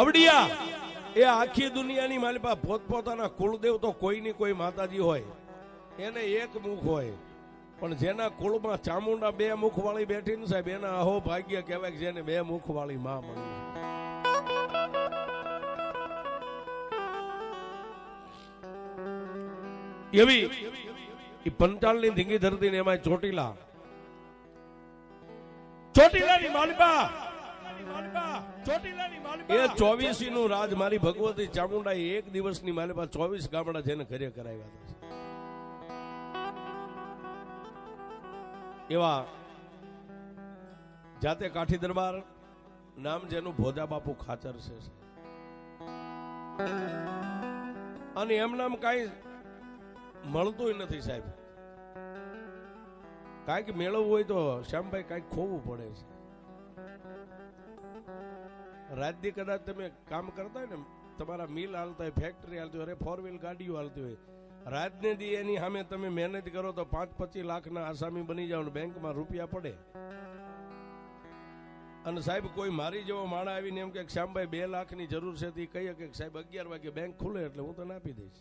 અવડિયા, એ આખી દુનિયાની માલિપા પોતપોતાના કુળદેવ તો કોઈની કોઈ માતાજી હોય. એને એક મુખ હોય. પણ જેના કુળમાં ચામુંડા બે મુખ વાળી બેઠી ને સાહેબ, એના અહો ભાગ્ય કહેવાય જેને બે મુખ વાળી માં મળી. એવી એ પંચાલની ધીંગી ધરતી ને એમાં ચોટીલા. ચોટીલાની માલિપા એ ચોવીસી નું રાજ મારી ભગવતી ચામુંડા એક દિવસની પાસે ચોવીસ ગામડા જેને ઘરે કરાવ્યા હતા. એવા જાતે કાઠી દરબાર નામ જેનું ભોજા બાપુ ખાચર છે. અને એમ નામ કાંઈ મળતું નથી સાહેબ. કાંઈક મેળવવું હોય તો શ્યામભાઈ કાંઈક ખોવું પડે છે. રાજદી કદાચ તમે કામ કરતા હોય ને, તમારા મિલ હાલતા હોય ફેક્ટરી હાલતી હોય, અરે ફોર વ્હીલ ગાડીઓ હાલતી હોય રાજને દી એની સામે તમે મહેનત કરો તો પાંચ પચીસ લાખના આસામી બની ને બેંકમાં રૂપિયા પડે. અને સાહેબ, કોઈ મારી જેવો માણા આવીને એમ કે શ્યામભાઈ, બે લાખની જરૂર છે તે કહીએ કે સાહેબ, અગિયાર વાગે બેંક ખુલે એટલે હું તને આપી દઈશ.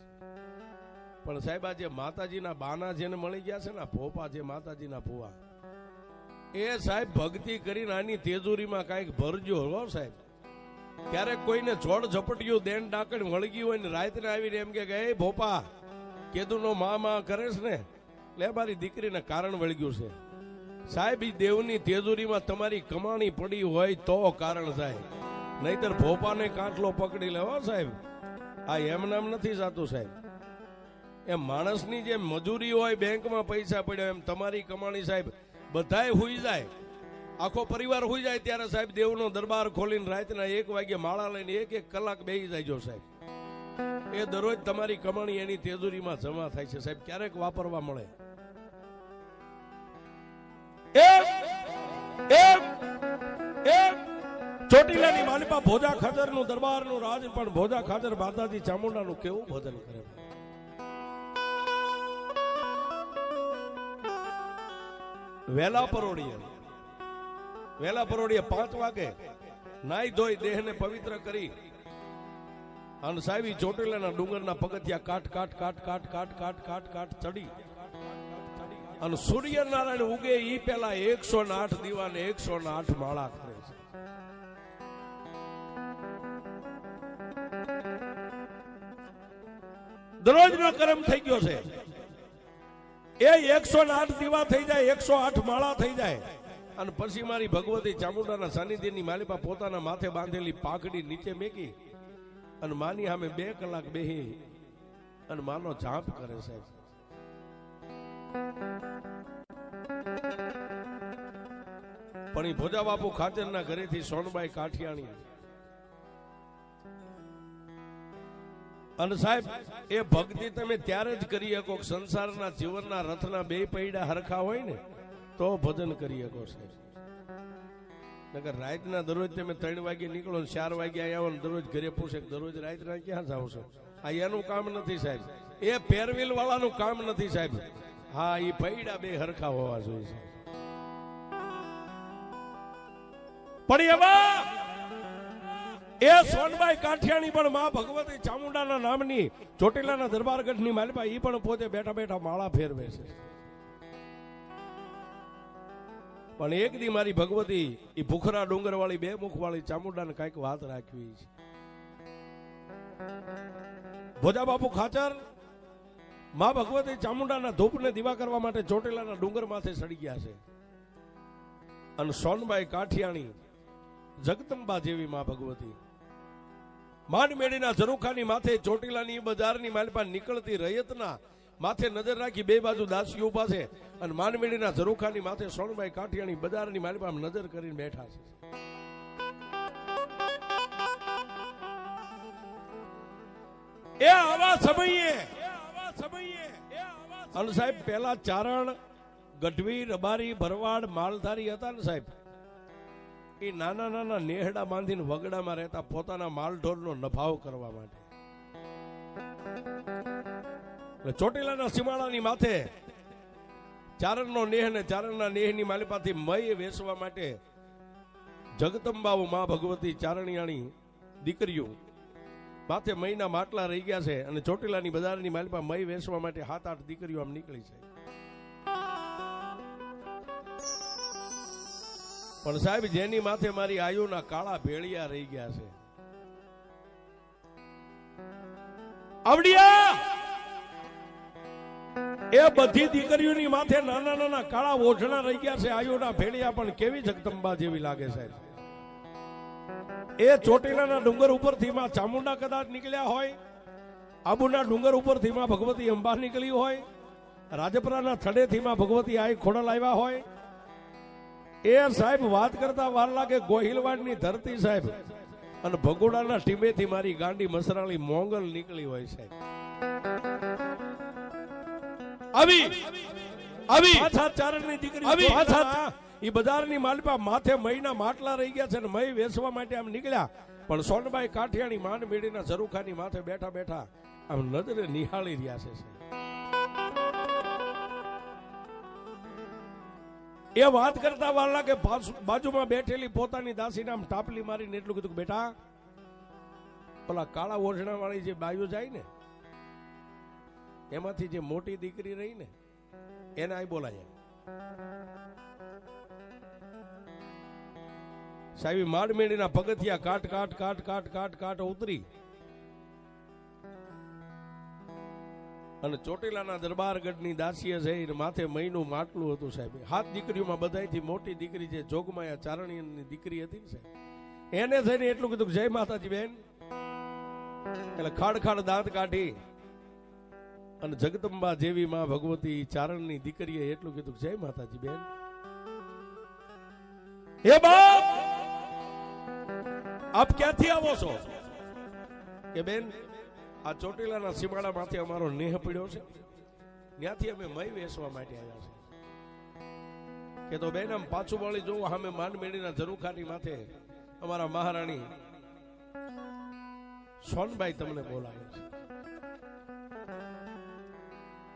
પણ સાહેબ આ જે માતાજીના બાના જેને મળી ગયા છે ને ફોપા જે માતાજીના ભુવા. એ સાહેબ, ભક્તિ કરીને આની તેજુરીમાં કાંઈક ભરજો, હો સાહેબ. ક્યારેક કોઈને જોડ ઝપટિયું દેન ડાકણ વળગી હોય ને રાતને આવીને એમ કે એ ભોપા, કેદુનો મા મા કરે છે ને? લે મારી દીકરીને કારણ વળગ્યું છે. સાહેબ, ઈ દેવની તેજુરીમાં તમારી કમાણી પડી હોય તો કારણ સાહેબ નહીતર ભોપાને કાટલો પકડી લેવો સાહેબ. આ એમ નામ નથી સાતું સાહેબ. એમ માણસની જે મજૂરી હોય, બેંકમાં પૈસા પડ્યા એમ તમારી કમાણી સાહેબ, બધાય હુઈ જાય. આખો પરિવાર હોઈ જાય ત્યારે સાહેબ દેવનો દરબાર ખોલીને રાતના એક વાગે માળા લઈને એક એક કલાક બેસી જાય સાહેબ. એ દરરોજ તમારી કમાણી એની તેજુરીમાં જમા થાય છે સાહેબ. ક્યારેક વાપરવા મળે. ચોટીલાની માલિપા ભોજા ખાચરનું દરબારનું રાજ પણ ભોજા ખાજર માતાજી ચામુંડા નું કેવું ભજન કરે? વેલા પરોડીએ વેલા પરોડીએ પાંચ વાગે નાઈ ધોઈ દેહને પવિત્ર કરી અને સાહેબી ચોટીલાના ડુંગરના પગથિયા કાટ કાટ કાટ કાટ કાટ કાટ કાટ કાટ ચડી. અને સૂર્યનારાયણ ઉગે ઈ પેલા એકસો ને આઠ દીવાને એકસો ને આઠ માળા કરે છે. દરરોજનો કર્મ થઈ ગયો છે. એ એકસો ને આઠ દીવા થઈ જાય, એકસો આઠ માળા થઈ જાય. અને પછી મારી ભગવતી ચામુંડાના સાનિધ્યની માલિપા પોતાના માથે બાંધેલી પાઘડી નીચે મેકી અને માની સામે બે કલાક બેહી અને માનો જાપ કરે સાહેબ. પણ એ ભોજા બાપુ ખાચરના ઘરેથી સોનબાઈ કાઠિયાણી. અને સાહેબ, એ ભક્તિ તમે ત્યારે જ કરી શકો સંસારના જીવનના રથના બે પૈડા હરખા હોય ને? તો ભજન કરી શકો સાહેબ નકર રાતના દરરોજ તમે ત્રણ વાગે નીકળો ચાર વાગે આવો ને દરરોજ ઘરે પૂછે દરરોજ રાતના ક્યાં જાવ છો? આ એનું કામ નથી સાહેબ. એ પેરવીલ વાળાનું કામ નથી સાહેબ. હા એ પૈડા બે હરખા હોવા જોઈએ સાહેબ. પણ એવા એ સોનબાઈ કાઠિયાણી પણ માં ભગવતી ચામુંડાના નામની ચોટીલાના દરબારગઢની માલિપા એ પણ પોતે બેઠા બેઠા માળા ફેરવે છે. પણ એક દી મારી ભગવતી એ ભૂખરા ડુંગર વાળી બે મુખ વાળી ચામુંડાને કંઈક વાત રાખવી છે. ભોજા બાપુ ખાચર, મા ભગવતી ચામુંડાના ધૂપને દીવા કરવા માટે ચોટીલાના ડુંગર માથે સડી ગયા છે. અને સોનબાઈ કાઠિયાણી જગદંબા જેવી મા ભગવતી. માંડમેડીના ઝરૂખાની માથે ચોટીલાની બજારની માલપા નીકળતી રયતના માથે નજર રાખી બે બાજુ દાસીઓ ઊભા છે અને માનમેડીના ઝરૂખાની માથે સોનબાઈ કાઠિયાની બજારની માલપા નજર કરીને બેઠા છે. એ આવા સમયે, અને સાહેબ પેલા ચારણ ગઢવી રબારી, ભરવાડ, માલધારી હતા ને સાહેબ, એ નાના નાના નેહડા બાંધીને વગડામાં રહેતા પોતાના માલઢોરનો નફાવ કરવા માટે. એટલે ચોટીલાના સીમાડાની માથે ચારણનો નેહ ને ચારણના નેહની માલિપાથી મય વેચવા માટે જગદંબાઓ મા ભગવતી ચારણિયાણી દીકરીઓ માથે મહીના માટલા રહી ગયા છે અને ચોટીલાની બજારની માલિપા મય વેચવા માટે સાત આઠ દીકરીઓ આમ નીકળી છે. પણ સાહેબ, જેની માથે મારી આયુના કાળા ભેળિયા રહી ગયા છે. આવડિયા એ બધી દીકરીઓની માથે નાના નાના કાળા ઓઢણા રહી ગયા છે, આયુના ભેડિયા પણ કેવી જગદંબા જેવી લાગે છે? એ ચોટીલાના ડુંગર ઉપરથી માં ચામુંડા કદાચ નીકળ્યા હોય, આબુના ડુંગર ઉપરથી માં ભગવતી અંબા નીકળી હોય, રાજપરાના થડેથી માં ભગવતી આઈ ખોડલ આવ્યા હોય. એ સાહેબ વાત કરતા વાર લાગે ગોહિલવાડની ધરતી સાહેબ, અને ભગોડાના ટીમેથી મારી ગાંડી મસરાળી મોંગલ નીકળી હોય સાહેબ. આવી આવી ચારણની દીકરી આવી ઈ બજારની માલપા માથે મહીના માટલા રહી ગયા છે ને મહી વેચવા માટે આમ નીકળ્યા પણ સોનબાઈ કાઠિયાની માંડ મેળીના ઝરૂખાની માથે બેઠા બેઠા આમ નજરે નિહાળી રહ્યા છે. એ વાત કરતા વાર કે બાજુમાં બેઠેલી પોતાની દાસીને આમ ટાપલી મારીને એટલું કીધું કે બેટા પેલા કાળા ઓઢણા વાળી જે બાયો જાય ને એમાંથી જે મોટી દીકરી રહી ને, એને આ બોલાય સાહેબ માડમેડીના પગથિયા કાટ કાટ કાટ કાટ કાટ કાટ ઉતરી. અને ચોટીલાના દરબારગઢની દાસીએ છે માથે મહિનું માટલું હતું સાહેબ. હાથ દીકરીઓમાં બધાથી મોટી દીકરી જે જોગમાયા ચારણીની દીકરી હતી ને સાહેબ. એને થઈને એટલું કીધું જય માતાજી બેન. એટલે ખાડ ખાડ દાંત કાઢી. અને જગદંબા જેવી માં ભગવતી ચારણની દીકરીએ એટલું કીધું જય માતાજી બેન. હે બાપ! આપ ક્યાંથી આવો છો? કે બેન, આ ચોટીલાના સીમાડા માંથી અમારો નેહ પડ્યો છે. ત્યાંથી અમે મય વેસવા માટે આવ્યા છે. કે તો બેન, આમ પાછું વળી જોવું સામે માંડમેડીના ઝરૂખાની માથે અમારા મહારાણી સોનભાઈ તમને બોલાવે છે.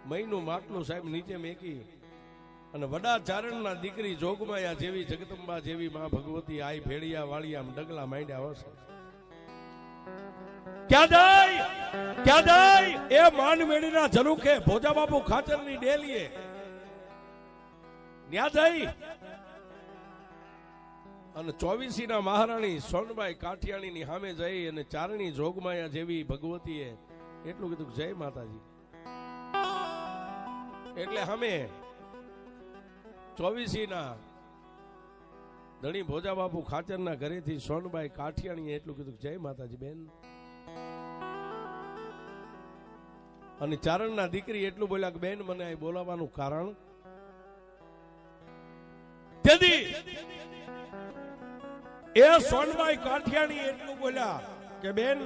મહીનું માટલું સાહેબ નીચે મેકી અને વડા ચારણના દીકરી જોગમાયા જેવી, જગદંબા જેવી માં ભગવતી આઈ ભેળિયા વાળી ડગલા માંડ્યા હશે. ના મહારાણી સોનબાઈ કાઠિયાણીની સામે જઈ અને ચારણી જોગમાયા જેવી ભગવતીએ એટલું કીધું જય માતાજી. એટલે અમે ચોવીસી ના ધણી ભોજા બાપુ ખાચરના ઘરેથી સોનભાઈ કાઠિયાણીએ એટલું કીધું જય માતાજી બેન. અને ચારણના દીકરી એટલું બોલ્યા કે બેન, મને અહીં બોલાવાનું કારણ? એ સોનભાઈ કાઠિયાણી એટલું બોલ્યા કે બેન,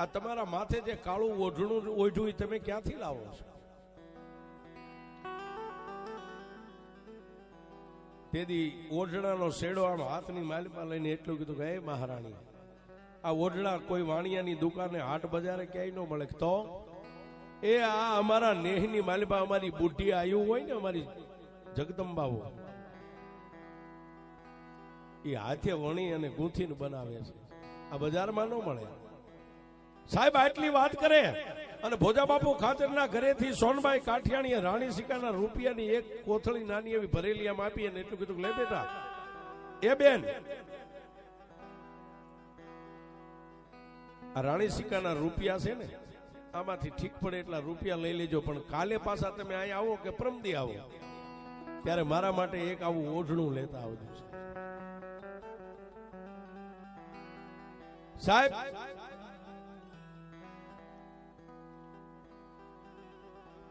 આ તમારા માથે જે કાળું ઓઢણું ઓઢું તમે ક્યાંથી લાવો છો? તેથી ઓઢણાનો શેડો આમ હાથની માલમાં લઈને એટલું કીધું કે, હે મહારાણી, આ ઓઢણા કોઈ વાણિયાની દુકાને હાટ બજારે ક્યાંય ન મળે. તો એ આ અમારા નેહની માલમાં અમારી બુઢી આવ્યું હોય ને, અમારી જગદંબાઓ, એ હાથે વણી અને ગૂંથીને બનાવે છે. આ બજારમાં ન મળે. સાહેબ, આટલી વાત કરે. અને ભોજા બાપુ ખાચરના ઘરેથી સોનબાઈ કાઠિયાણીએ રાણી સિકાના રૂપિયાની એક કોથળી નાની એવી ભરેલી આમ આપી અને એટલું કીધું લે બેટા, એ બેન. આ રાણી સિકાના રૂપિયા છે ને, આમાંથી ઠીક પડે એટલા રૂપિયા લઈ લેજો, પણ કાલે પાછા તમે અહીંયા આવો કે પ્રમદી આવો? ત્યારે મારા માટે એક આવું ઓઢણું લેતા આવજો સાહેબ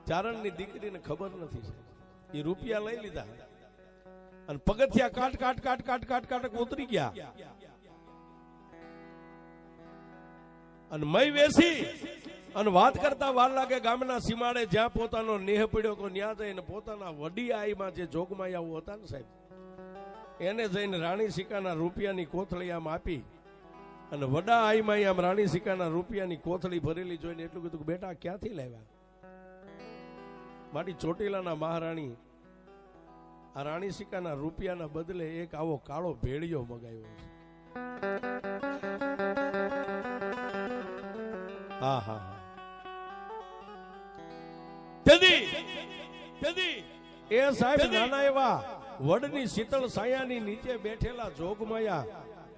ચારણની દીકરીને ખબર નથી એ રૂપિયા લઈ લીધા. અને પગથિયા કાટ કાટ કાટ કાટ કાટ કાટ ઉતરી ગયા. અને મય વેસી અને વાત કરતા વાર લાગે ગામના સીમાડે જ્યાં પોતાનો નેહ પડ્યો તો ત્યાં જઈને પોતાના વડી આઈમાં જે જોગમાયાઓ હતા ને સાહેબ, એને જઈને રાણી સિક્કાના રૂપિયાની કોથળી આમ આપી અને વડા આઈમાં આમ રાણી સિક્કાના રૂપિયાની કોથળી ભરેલી જોઈને એટલું કીધું કે બેટા ક્યાંથી લાવ્યા? મારી ચોટીલાના મહારાણી આ રાણી સિક્કાના રૂપિયાના બદલે એક આવો કાળો ભેળિયો મગાવ્યો છે. હા હા એ સાહેબ નાના એવા વડની શીતળ સાયાની નીચે બેઠેલા જોગમાયા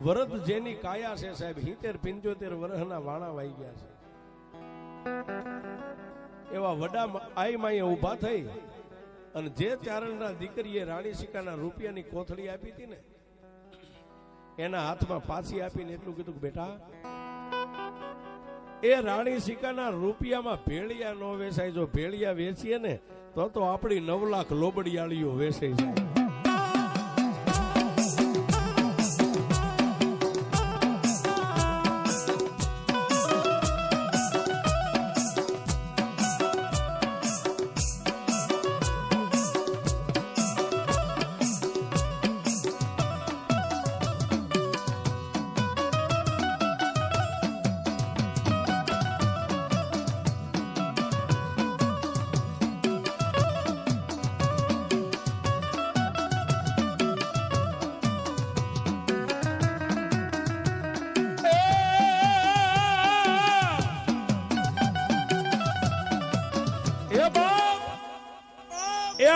વરદ જેની કાયા છે સાહેબ હિતેર પિંચોતેર વર્ષના વાણા વાઈ ગયા છે. એવા વડા આઈ માએ ઊભા થઈ અને જે ચારણના દીકરીએ રાણી સિકાના રૂપિયાની કોથળી આપી હતી ને, એના હાથમાં પાછી આપીને એટલું કીધું કે, બેટા, એ રાણી સિકાના રૂપિયામાં ભેળિયા નો વેચાય જો ભેળિયા વેચીએ ને, તો તો આપણી નવ લાખ લોબડિયાળીઓ વેચાઈ જાય.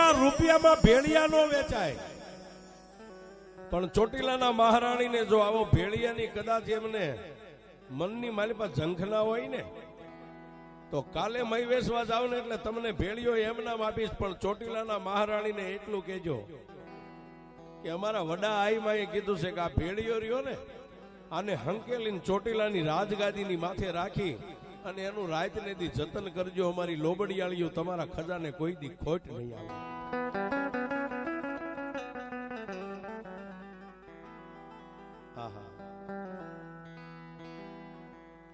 એ આ રૂપિયામાં ભેળિયા નો વેચાય પણ ચોટીલાના મહારાણીને જો આવો ભેળિયાની કદાચ એમને મનની માલી પાસે ઝંખના હોય ને, તો કાલે મય જાવ ને એટલે તમને ભેળિયો એમ નામ આપીશ, પણ ચોટીલાના મહારાણીને એટલું કહેજો કે અમારા વડા આઈમાએ કીધું છે કે આ ભેળિયો રહ્યો ને, આને હંકેલીને ચોટીલાની રાજગાદીની માથે રાખી અને એનું રાત ને દી જતન કરજો, અમારી લોબડિયાળીઓ તમારા ખજાને કોઈ દી ખોટ નહીં આવે.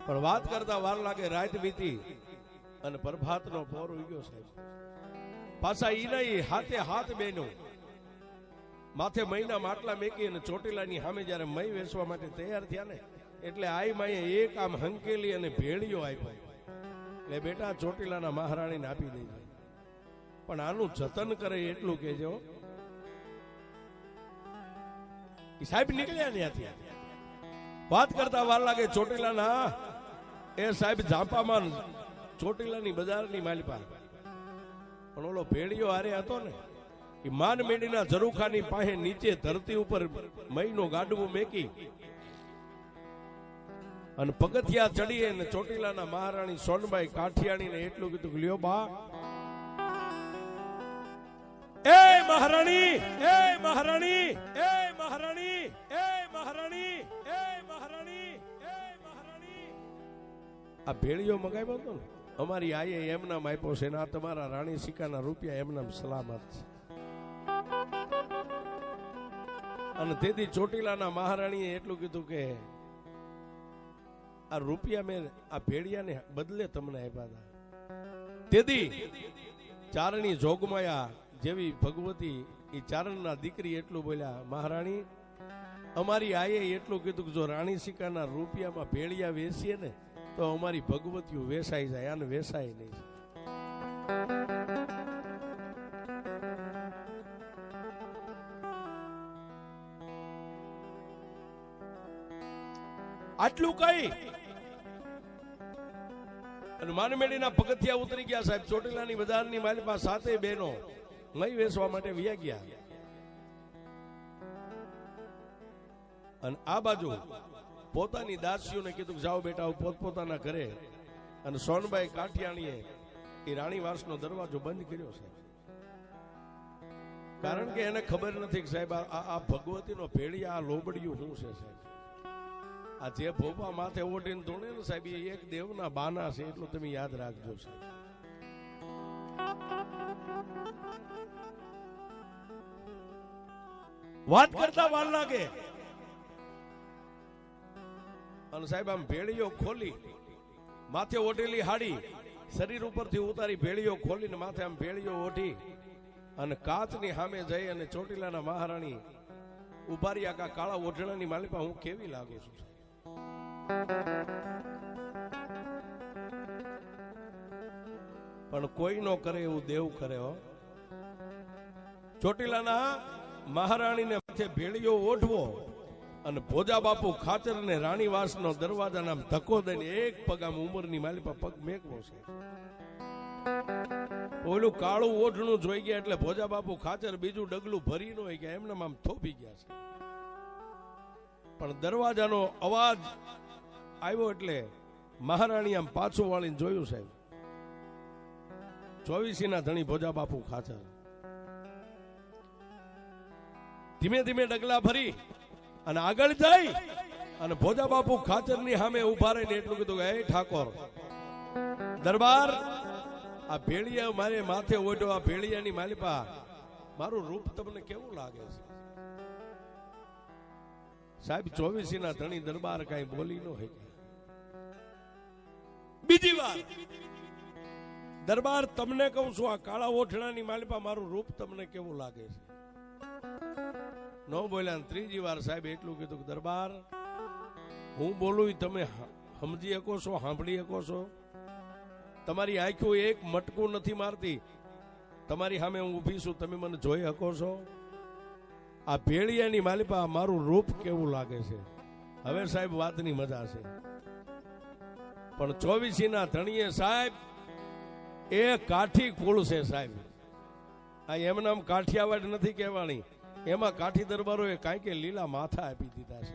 પણ વાત કરતા વાર લાગે, રાત વીતી અને પ્રભાતનો પોર ઉગ્યો સાહેબ. પાછા ઈ નહીં, હાથે હાથ બેનો. માથે મહિના માટલા મેકી અને ચોટીલાની સામે જ્યારે મય વેચવા માટે તૈયાર થયા ને, એટલે આઈ માએ એક આમ હંકેલી અને ભેળીઓ આપ્યો. એટલે બેટા, ચોટીલાના મહારાણીને આપી દેજો. પણ આનું જતન કરે એટલું કેજો સાહેબ નીકળ્યા ત્યાંથી. વાત કરતા વાર લાગે ચોટીલાના, એ સાહેબ ઝાંપામાં ચોટીલાની બજારની માલિપા પણ ઓલો ભેડિયો હારે હતો ને એ માન મેડીના ઝરૂખાની પાસે નીચે ધરતી ઉપર મહીનો ગાડવું મેકી અને પગથિયા ચડીએ અને ચોટીલાના મહારાણી સોનબાઈ કાઠિયાણીને એટલું કીધું લ્યો બા એ મહારાણી એ મહારાણી એ મહારાણી એ મહારાણી એ મહારાણી એ મહારાણી. આ ભેળીઓ મગાવ્યો હતો ને, અમારી આઈએ એમ નામ આપ્યો છે ને, આ તમારા રાણી સિક્કાના રૂપિયા એમનામ સલામત છે. અને તેથી ચોટીલાના મહારાણીએ એટલું કીધું કે, આ રૂપિયા મેં આ ભેળિયાને બદલે તમને આપ્યા હતા. તેથી ચારણી જોગમાયા જેવી ભગવતી એ ચારણના દીકરી એટલું બોલ્યા, મહારાણી, અમારી આયે એટલું કીધું કે જો રાણી સિકાના રૂપિયામાં ભેળિયા વેસીએ ને, તો અમારી ભગવતીઓ વેસાઈ જાય, આને વેસાય નહીં. આટલું કઈ અને માનમેડીના પગથિયા ઉતરી ગયા સાહેબ, ચોટીલાની બજારની મારી પાસે સાતે બહેનો મય વેચવા માટે વ્યા ગયા. અને આ બાજુ પોતાની દાસીઓને કીધું જાઓ બેટા પોતપોતાના ઘરે. અને સોનબાઈ કાઠિયાણીએ એ રાણી વાસનો દરવાજો બંધ કર્યો છે. કારણ કે એને ખબર નથી સાહેબ, આ ભગવતીનો ભેળિયા, આ લોબડિયું શું છે સાહેબ? આ જે ભોપા માથે ઓઢીને ધોણે ને સાહેબ, એ એક દેવના બાના છે, એટલું તમે યાદ રાખજો સાહેબ. વાત કરતા વાર લાગે. અને સાહેબ, આમ ભેળીઓ ખોલી, માથે ઓઢેલી હાડી, શરીર ઉપરથી ઉતારી ભેળીઓ ખોલીને માથે આમ ભેળીઓ ઓઢી અને કાચની સામે જઈ અને ચોટીલાના મહારાણી ઉભારી આકા કાળા ઓઢણાની માલિપા હું કેવી લાગુ છું? પણ કોઈ નો કરે એવું દેવ કરે હો. ચોટીલાના મહારાણીને ભેળીઓ ઓઢવો અને ભોજા બાપુ ખાચર ને રાણીવાસનો દરવાજા નામ ધક્કો દઈને એક પગ આમ ઉંમરની માલી પર પગ મેકવો છે. ઓલું કાળું ઓઢણું જોઈ ગયા એટલે ભોજા બાપુ ખાચર બીજું ડગલું ભરી નો ગયા એમને આમ થોપી ગયા છે. પણ દરવાજાનો અવાજ આવ્યો એટલે મહારાણી આમ પાછું વાળીને જોયું સાહેબ. ચોવીસી ના ધણી ભોજા બાપુ ખાચર ધીમે ધીમે ડગલા ભરી અને આગળ જઈ અને ભોજા બાપુ ખાચરની સામે ઊભા રહીને એટલું કીધું કે ઠાકોર, દરબાર, આ ભેળિયા મારે માથે ઓઢો, આ ભેળિયાની માલિપા, મારું રૂપ તમને કેવું લાગે છે? સાહેબ ચોવીસી ના ધણી દરબાર કઈ બોલી ન હોય બીજી વાર દરબાર તમને કહું છું, આ કાળા ઓઠણાની માલિપા, મારું રૂપ તમને કેવું લાગે છે? ન બોલ્યા ને ત્રીજી વાર સાહેબ એટલું કીધું દરબાર, હું બોલું તમે સમજી શકો છો સાંભળી શકો છો. તમારી આંખો એક મટકું નથી મારતી. તમારી સામે હું ઊભી છું, તમે મને જોઈ શકો છો. આ ભેળિયાની માલિપા મારું રૂપ કેવું લાગે છે? હવે સાહેબ વાતની મજા છે. પણ ચોવીસી ના ધણીએ સાહેબ, એ કાઠી કુળ છે સાહેબ. આ એમનામ કાઠિયાવાડ નથી કહેવાની એમાં કાઠી દરબારોએ કાંઈ કે લીલા માથા આપી દીધા છે.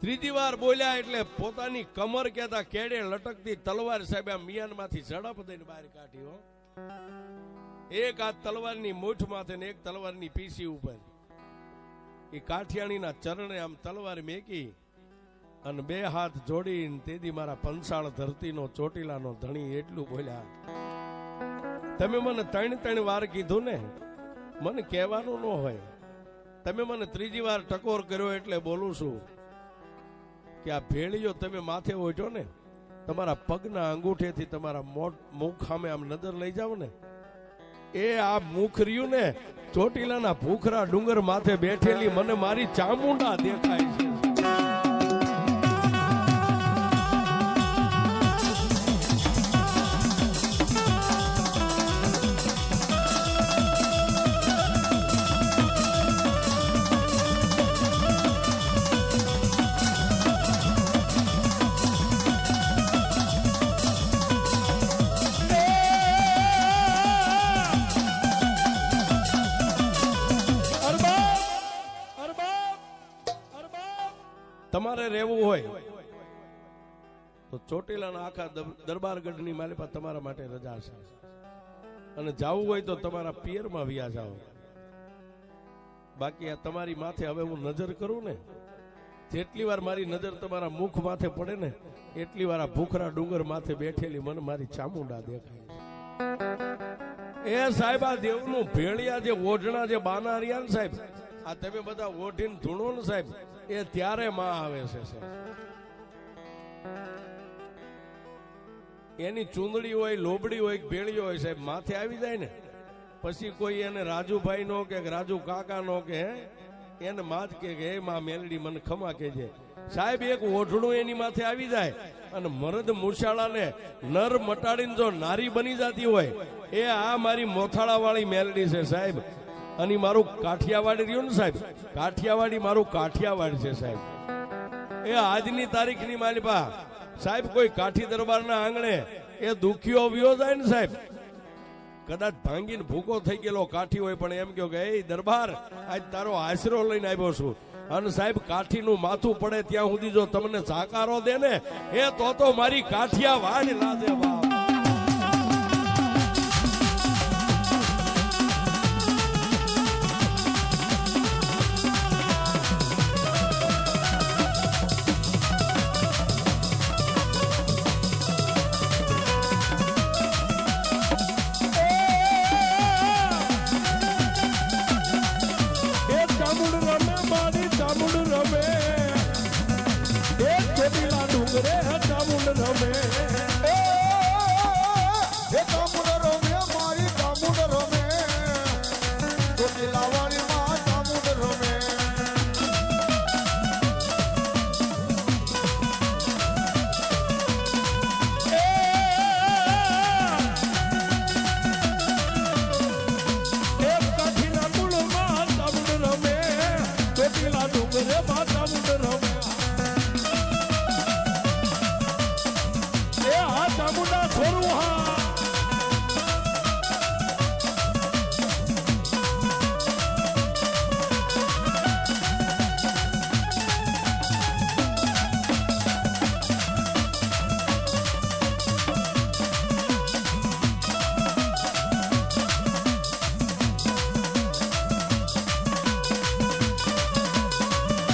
ત્રીજી વાર બોલ્યા એટલે પોતાની કમર કેતા કેડે લટકતી તલવાર સાહેબ આ મિયાનમાંથી ઝડપ દઈને બહાર કાઢી હો. એક આ તલવારની મૂઠ માથે ને એક તલવારની પીસી ઉપર. એ કાઠિયાણીના ચરણે આમ તલવાર મેકી અને બે હાથ જોડીને તેથી મારા પંસાળ ધરતીનો ચોટીલાનો ધણી એટલું બોલ્યા, તમે મને ત્રણ ત્રણ વાર કીધું ને, મને કહેવાનું ન હોય. તમે મને ત્રીજી વાર ટકોર કર્યો એટલે બોલું છું કે આ ભેળીઓ તમે માથે ઓઢો ને, તમારા પગના અંગૂઠેથી તમારા મોટ મુખ સામે આમ નજર લઈ જાઓ ને. એ આ મુખ રહ્યું ને ચોટીલાના ભૂખરા ડુંગર માથે બેઠેલી મને મારી ચામુંડા દેખાય છે. તમારે રહેવું હોય, તો ચોટીલાના આખા દર- દરબારગઢની માલિપા તમારા માટે રજા છે. અને જવું હોય તો તમારા પિયરમાં વ્યા જાઓ. બાકી આ તમારી માથે હવે હું નજર કરું ને, જેટલી વાર મારી નજર તમારા મુખ માથે પડે ને, એટલી વાર આ ભૂખરા ડુંગર માથે બેઠેલી મને મારી ચામુંડા દેખાય એ સાહેબ, આ દેવનું ભેળિયા જે ઓઢણા જે બાના રહ્યા ને સાહેબ, આ તમે બધા ઓઢીને ધૂણો ને સાહેબ એ ત્યારે માં આવે છે એની ચૂંદડી હોય, લોબડી હોય ભેળી હોય, સાહેબ, માથે આવી જાય ને, પછી કોઈ એને રાજુભાઈ નો કે, રાજુ કાકા નો કે એને માથ કે હે, માં મેલડી, મને ખમા કે છે સાહેબ, એક ઓઢણું એની માથે આવી જાય, અને મરદ મૂછાળાને નર મટાડીને જો નારી બની જતી હોય, એ આ મારી મોથાળા વાળી મેલડી છે, સાહેબ. અને મારું કાઠિયાવાડી રહ્યું ને સાહેબ? કાઠિયાવાડી મારું કાઠિયાવાડ છે સાહેબ. એ આજની તારીખની માલિપા સાહેબ, કોઈ કાઠી દરબારના આંગણે એ દુખીઓ વ્યો જાય ને સાહેબ. કદાચ ભાંગીને ભૂકો થઈ ગયેલો કાઠી હોય, પણ એમ કહ્યો કે, એ દરબાર, આજ તારો આશરો લઈને આવ્યો છું. અને સાહેબ, કાઠીનું માથું પડે ત્યાં સુધી જો તમને સાકારો દે ને, એ તો તો મારી કાઠિયા વાડ લાજે બાપ